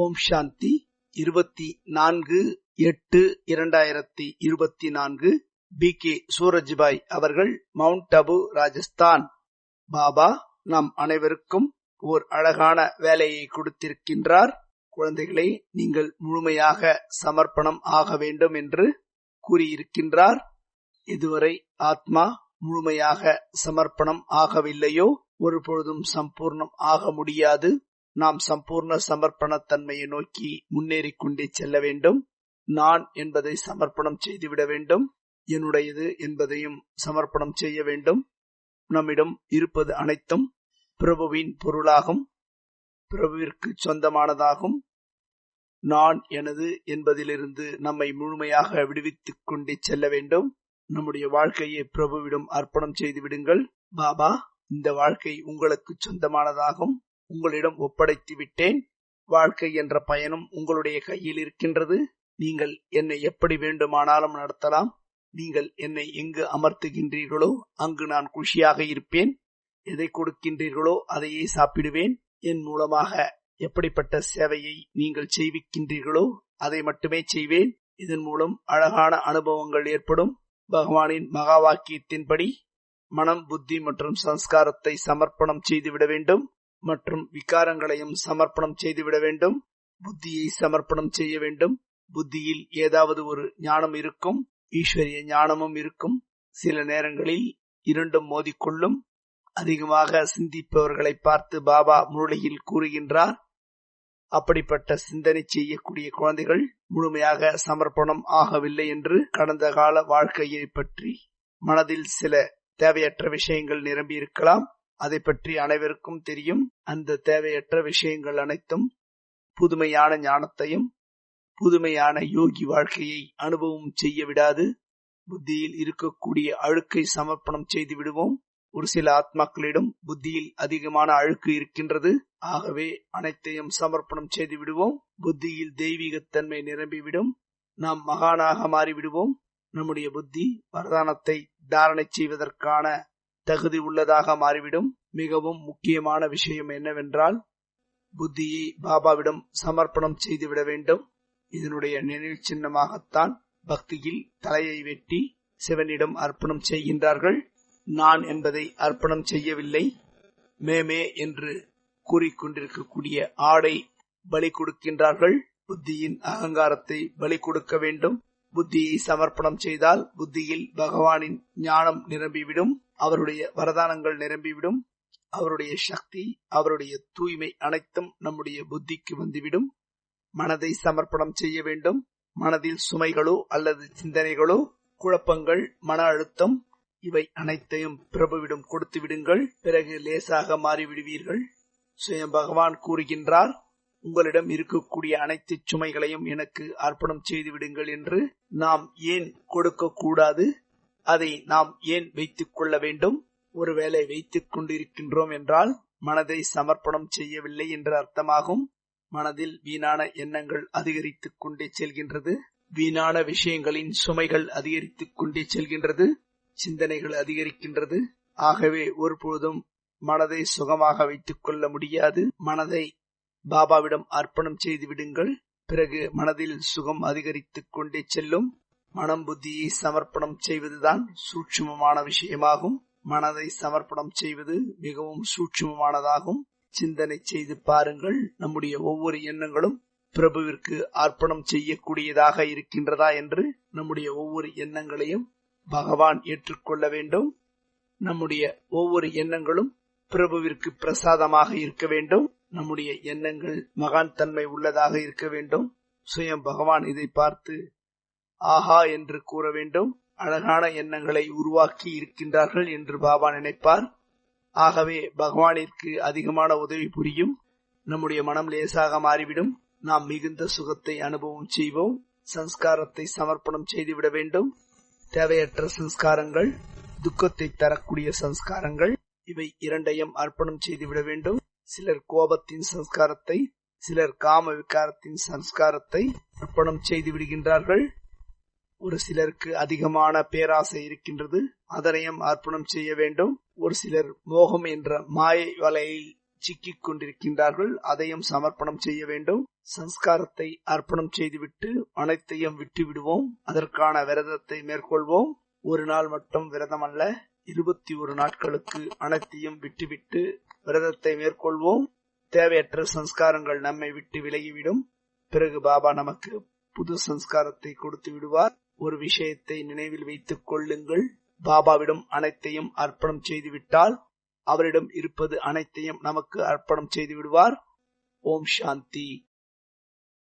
ஓம் சாந்தி. இருபத்தி நான்கு எட்டு இரண்டாயிரத்தி இருபத்தி நான்கு. பி. கே. சூரஜ்பாய் அவர்கள் மவுண்ட் அபு ராஜஸ்தான். பாபா நம் அனைவருக்கும் ஓர் அழகான வேலையை கொடுத்திருக்கின்றார். குழந்தைகளை நீங்கள் முழுமையாக சமர்ப்பணம் ஆக வேண்டும் என்று கூறியிருக்கின்றார். இதுவரை ஆத்மா முழுமையாக சமர்ப்பணம் ஆகவில்லையோ ஒருபொழுதும் சம்பூர்ணம் ஆக முடியாது. நாம் சம்பூர்ண சமர்ப்பணத்தன்மையை நோக்கி முன்னேறிக் கொண்டே செல்ல வேண்டும். நான் என்பதை சமர்ப்பணம் செய்துவிட வேண்டும். என்னுடையது என்பதையும் சமர்ப்பணம் செய்ய வேண்டும். நம்மிடம் இருப்பது அனைத்தும் பிரபுவின் பொருளாகும். பிரபுவிற்கு சொந்தமானதாகும். நான் எனது என்பதிலிருந்து நம்மை முழுமையாக விடுவித்துக் கொண்டே செல்ல வேண்டும். நம்முடைய வாழ்க்கையை பிரபுவிடம் அர்ப்பணம் செய்து விடுங்கள். பாபா இந்த வாழ்க்கை உங்களுக்கு சொந்தமானதாகும். உங்களிடம் ஒப்படைத்து விட்டேன் வாழ்க்கை என்ற பயனும் உங்களுடைய கையில் இருக்கின்றது. நீங்கள் என்னை எப்படி வேண்டுமானாலும் நடத்தலாம். நீங்கள் என்னை எங்கு அமர்த்துகின்றீர்களோ அங்கு நான் குஷியாக இருப்பேன். எதை கொடுக்கின்றீர்களோ அதையே சாப்பிடுவேன். என் மூலமாக எப்படிப்பட்ட சேவையை நீங்கள் செய்விக்கின்றீர்களோ அதை மட்டுமே செய்வேன். இதன் மூலம் அழகான அனுபவங்கள் ஏற்படும். பகவானின் மகா வாக்கியத்தின்படி மனம் புத்தி மற்றும் சம்ஸ்காரத்தை சமர்ப்பணம் செய்துவிட வேண்டும். மற்றும் விகாரங்களையும் சமர்ப்பணம் செய்துவிட வேண்டும். புத்தியை சமர்ப்பணம் செய்ய வேண்டும். புத்தியில் ஏதாவது ஒரு ஞானம் இருக்கும். ஈஸ்வரிய ஞானமும் இருக்கும். சில நேரங்களில் இரண்டும் மோதிக்கொள்ளும். அதிகமாக சிந்திப்பவர்களை பார்த்து பாபா முரளியில் கூறுகின்றார் அப்படிப்பட்ட சிந்தனை செய்யக்கூடிய குழந்தைகள் முழுமையாக சமர்ப்பணம் ஆகவில்லை என்று கடந்த கால வாழ்க்கையை பற்றி மனதில் சில தேவையற்ற விஷயங்கள் நிரம்பியிருக்கலாம். அதை பற்றி அனைவருக்கும் தெரியும். அந்த தேவையற்ற விஷயங்கள் அனைத்தும் புதுமையான ஞானத்தையும் புதுமையான யோகி வாழ்க்கையை அனுபவம் செய்ய விடாது. புத்தியில் இருக்கக்கூடிய அழுக்கை சமர்ப்பணம் செய்து விடுவோம். ஒரு சில ஆத்மாக்களிடம் புத்தியில் அதிகமான அழுக்கு இருக்கின்றது. ஆகவே அனைத்தையும் சமர்ப்பணம் செய்து விடுவோம். புத்தியில் தெய்வீகத்தன்மை நிரம்பிவிடும். நாம் மகானாக மாறிவிடுவோம். நம்முடைய புத்தி வரதானத்தை தாரணை செய்வதற்கான தகுதி உள்ளதாக மாறிவிடும். மிகவும் முக்கியமான விஷயம் என்னவென்றால் புத்தியை பாபாவிடம் சமர்ப்பணம் செய்துவிட வேண்டும். இதனுடைய நினைவு சின்னமாகத்தான் பக்தியில் தலையை வெட்டி சிவனிடம் அர்ப்பணம் செய்கின்றார்கள். நான் என்பதை அர்ப்பணம் செய்யவில்லை. மேமே என்று கூறிக்கொண்டிருக்கக்கூடிய ஆடை பலி கொடுக்கின்றார்கள். புத்தியின் அகங்காரத்தை பலி கொடுக்க வேண்டும். புத்தியை சமர்ப்பணம் செய்தால் புத்தியில் பகவானின் ஞானம் நிரம்பிவிடும். அவருடைய வரதானங்கள் நிரம்பிவிடும். அவருடைய சக்தி அவருடைய தூய்மை அனைத்தும் நம்முடைய புத்திக்கு வந்துவிடும். மனதை சமர்ப்பணம் செய்ய வேண்டும். மனதில் சுமைகளோ அல்லது சிந்தனைகளோ குழப்பங்கள் மன அழுத்தம் இவை அனைத்தையும் பிரபுவிடம் கொடுத்து விடுங்கள். பிறகு லேசாக மாறிவிடுவீர்கள். சுயம் பகவான் கூறுகின்றார் உங்களிடம் இருக்கக்கூடிய அனைத்து சுமைகளையும் எனக்கு அர்ப்பணம் செய்து விடுங்கள் என்று. நாம் ஏன் கொடுக்க கூடாது அதை நாம் ஏன் வைத்துக் கொள்ள வேண்டும்? ஒருவேளை வைத்துக் கொண்டிருக்கின்றோம் என்றால் மனதை சமர்ப்பணம் செய்யவில்லை என்று அர்த்தமாகும். மனதில் வீணான எண்ணங்கள் அதிகரித்துக் கொண்டே செல்கின்றது. வீணான விஷயங்களின் சுமைகள் அதிகரித்துக் கொண்டே செல்கின்றது. சிந்தனைகள் அதிகரிக்கின்றது. ஆகவே ஒருபொழுதும் மனதை சுகமாக வைத்துக் கொள்ள முடியாது. மனதை பாபாவிடம் அர்ப்பணம் செய்து விடுங்கள். பிறகு மனதில் சுகம் அதிகரித்துக் கொண்டே செல்லும். மனம் புத்தியை சமர்ப்பணம் செய்வதுதான் சூட்சமமான விஷயமாகும். மனதை சமர்ப்பணம் செய்வது மிகவும் சூட்சுமமானதாகும். சிந்தனை செய்து பாருங்கள் நம்முடைய ஒவ்வொரு எண்ணங்களும் பிரபுவிற்கு அர்ப்பணம் செய்யக்கூடியதாக இருக்கின்றதா என்று நம்முடைய ஒவ்வொரு எண்ணங்களையும் பகவான் ஏற்றுக்கொள்ள வேண்டும். நம்முடைய ஒவ்வொரு எண்ணங்களும் பிரபுவிற்கு பிரசாதமாக இருக்க வேண்டும். நம்முடைய எண்ணங்கள் மகான் தன்மை உள்ளதாக இருக்க வேண்டும். சுயம் பகவான் இதை பார்த்து ஆஹா என்று கூற வேண்டும். அழகான எண்ணங்களை உருவாக்கி இருக்கின்றார்கள் என்று பாபா நினைப்பார். ஆகவே பகவானிற்கு அதிகமான உதவி புரியும். நம்முடைய மனம் லேசாக மாறிவிடும். நாம் மிகுந்த சுகத்தை அனுபவம் செய்வோம். சம்ஸ்காரத்தை சமர்ப்பணம் செய்துவிட வேண்டும். தேவையற்ற சம்ஸ்காரங்கள் துக்கத்தை தரக்கூடிய சம்ஸ்காரங்கள் இவை இரண்டையும் அர்ப்பணம் செய்துவிட வேண்டும். சிலர் கோபத்தின் சம்ஸ்காரத்தை சிலர் காம விகாரத்தின் சம்ஸ்காரத்தை அர்ப்பணம் செய்து விடுகின்றார்கள் ஒரு சிலருக்கு அதிகமான பேராசை இருக்கின்றது. அதனையும் அர்ப்பணம் செய்ய வேண்டும். ஒரு சிலர் மோகம் என்ற மாய வலையை சிக்கிக் கொண்டிருக்கின்றார்கள். அதையும் சமர்ப்பணம் செய்ய வேண்டும். சம்ஸ்காரத்தை அர்ப்பணம் செய்துவிட்டு அனைத்தையும் விட்டு விடுவோம் அதற்கான விரதத்தை மேற்கொள்வோம். ஒரு நாள் மட்டும் விரதம் அல்ல இருபத்தி ஒரு நாட்களுக்கு அனைத்தையும் விட்டுவிட்டு விரதத்தை மேற்கொள்வோம். தேவையற்ற சம்ஸ்காரங்கள் நம்மை விட்டு விலகிவிடும். பிறகு பாபா நமக்கு புது சம்ஸ்காரத்தை கொடுத்து விடுவார். ஒரு விஷயத்தை நினைவில் வைத்துக் கொள்ளுங்கள். பாபாவிடம் அனைத்தையும் அர்ப்பணம் செய்துவிட்டால் அவரிடம் இருப்பது அனைத்தையும் நமக்கு அர்ப்பணம் செய்து விடுவார் ஓம் சாந்தி.